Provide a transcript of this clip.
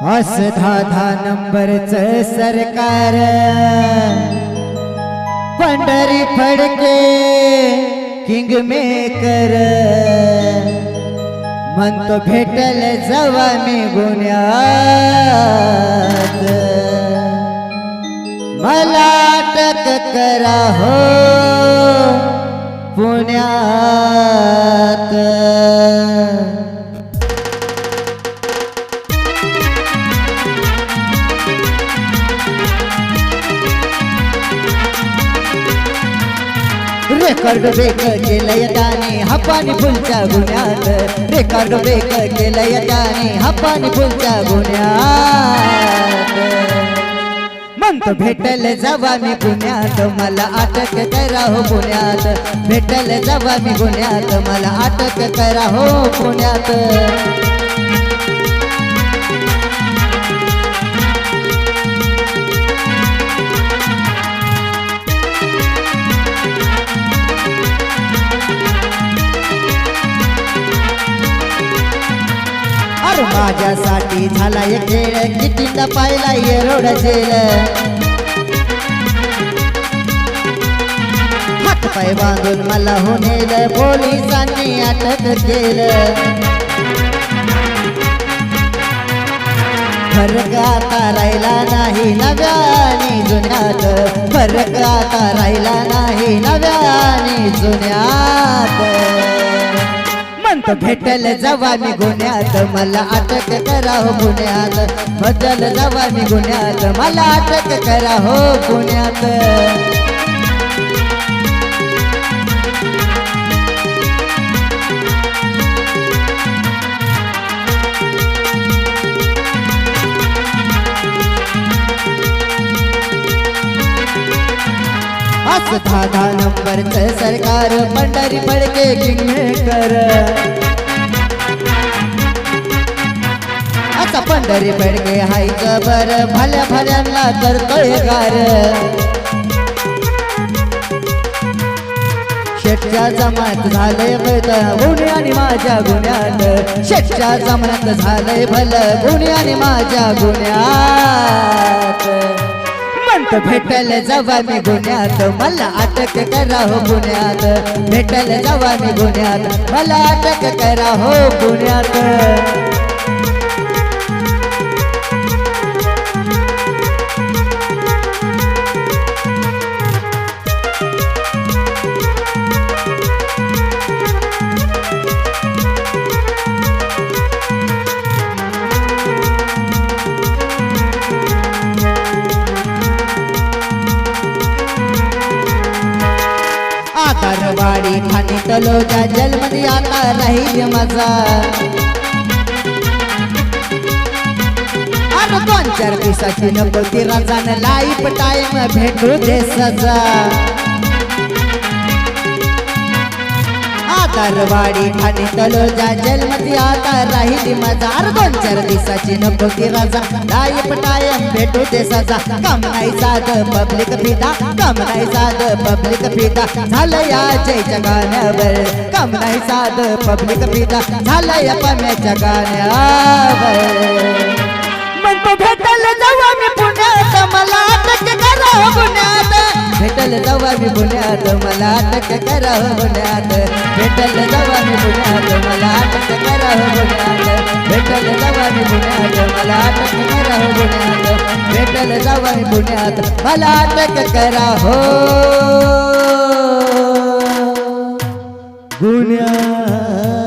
अस नंबरच सरकार. Pandhari Phadke king maker म्हणतो भेटल जवा मी गुन्ह्यात मला अटक करा हो पुण्यात. रेकॉर्ड बेक केलंय त्याने हपानी फुलच्या गुन्ह्यात रेकॉर्ड बेक केलंय त्याने हपानी फुलच्या गुन्ह्यात म्हणतो भेटल जवा मी गुन्ह्यात मला अटक करा हो पुण्यात. भेटल जवा मी गुन्ह्यात मला अटक करा हो पुण्यात. माझ्यासाठी झाला एक खेळ. कितीचा पाहिला येरोड जेल. हात पाय बांधून मला होणेल पोलिसांनी अटक केलं. फरक आता राहिला नाही नव्या आणि जुन्यात. फरक आता राहिला नाही नव्या आणि जुन्यात. भेटल जवा मी गुन्ह्यात. मला अटक करा हो गुन्ह्यात. बदल जवा मी गुन्ह्यात. मला अटक करा हो गुन्ह्यात. असं दहा दहा नंबरचं सरकार पंढरी फडके किंगमेकर. असा पंढरी फडके हाय बर भल्या भल्यांना करतोय गार शेटच्या जमात झालंय भल गुन्हे आणि माझ्या गुन्ह्यात शेटच्या जमात झालंय भल गुन्हे आणि माझ्या गुन्ह्यात म्हणतो भेटल जवानी गुन्ह्यात. मला अटक करा हो गुन्ह्यात. भेटल जवानी गुन्ह्यात. मला अटक करा हो गुन्ह्यात. आकारवाडी ठाणे तलोजा जलमध्ये आता राहील माझा. दोन चार दिवसाची नको ती राजान लाईफ टाईम भेटू दे सजा. आकारवाडी आणि तलोजा जलमध्ये आता राहिली माझा. दोन चार दिवसाची नको ती राजा. लाईफ पटाय भेटू दे सजा. काम नाही साध पब्लिक फिदा. काम नाही साध पब्लिक फिदा. झालं या जयच्या गाण्यावर. काम नाही साध पब्लिक फिदा. झालं या पम्याच्या गाण्यावर. म्हणतो भेटल जवा मी पुण्यात. मला अटक करा हो पुण्यात. भेटल जवा मी पुण्यात मला अटक करा हो पुण्यात. भेटल जवा मी पुण्यात मला अटक करा हो पुण्यात. भेटल जवा मी पुण्यात मला अटक करा हो पुण्यात. भेटल जवा मी पुण्यात मला अटक करा हो गुन्ह्यात